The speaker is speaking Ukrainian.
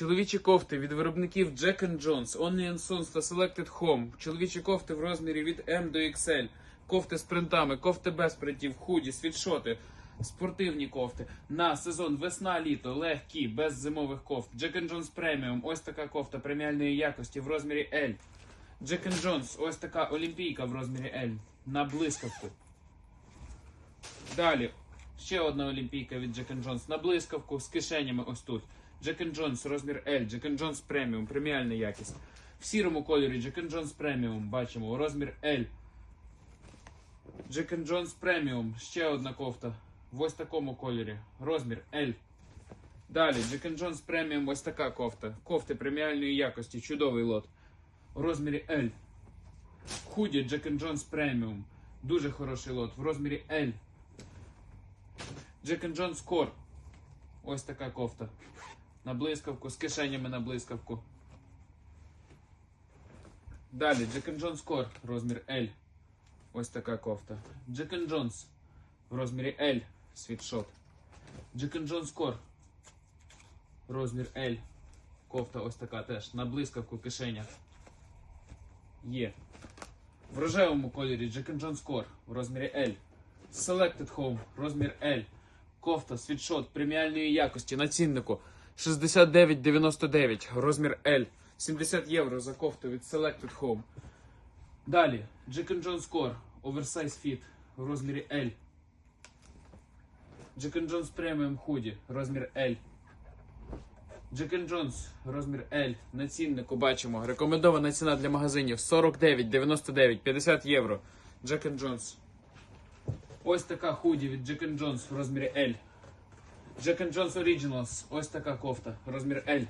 Чоловічі кофти від виробників Jack Jones, Only Sons та Selected Home. Чоловічі кофти в розмірі від M до XL. Кофти з принтами, кофти без принтів, худі, світшоти, спортивні кофти. На сезон весна-літо, легкі, без зимових кофт. Jack Jones Premium. Ось така кофта преміальної якості в розмірі L. Jack Jones, ось така олімпійка в розмірі L. На блискавку. Далі. Ще одна олімпійка від Jack Jones на блискавку з кишенями ось тут. Jack Jones розмір L, Jack Jones Premium, преміальна якість. В сірому кольорі Jack Jones Premium бачимо розмір L. Jack Jones Premium, ще одна кофта. В ось такому кольорі. Розмір L. Далі Jack Jones Premium, ось така кофта. Кофти преміальної якості, чудовий лот. У розмірі L. Худі Jack Jones Premium. Дуже хороший лот. В розмірі L. Jack Jones Core. Ось така кофта. На блискавку, з кишенями на блискавку. Далі Jack Jones Core, розмір L. Ось така кофта. Jack Jones в розмірі L. Світшот. Jack Jones Core. Розмір L. Кофта ось така теж. На блискавку кишеня. Є. В рожевому кольорі Jack Jones Core в розмірі L. Selected Home, розмір L. Кофта, світшот преміальної якості на ціннику 69,99, розмір L. 70 євро за кофту від Selected Home. Далі, Jack Jones Core, Oversize Fit в розмірі L. Jack Jones Premium Hoodie, розмір L. Jack Jones, розмір L. На ціннику бачимо. Рекомендована ціна для магазинів 49,99, 50 євро. Jack Jones. Ось така худі від Jack Jones в розмірі L. Jack Jones Originals. Ось така кофта. Розмір L.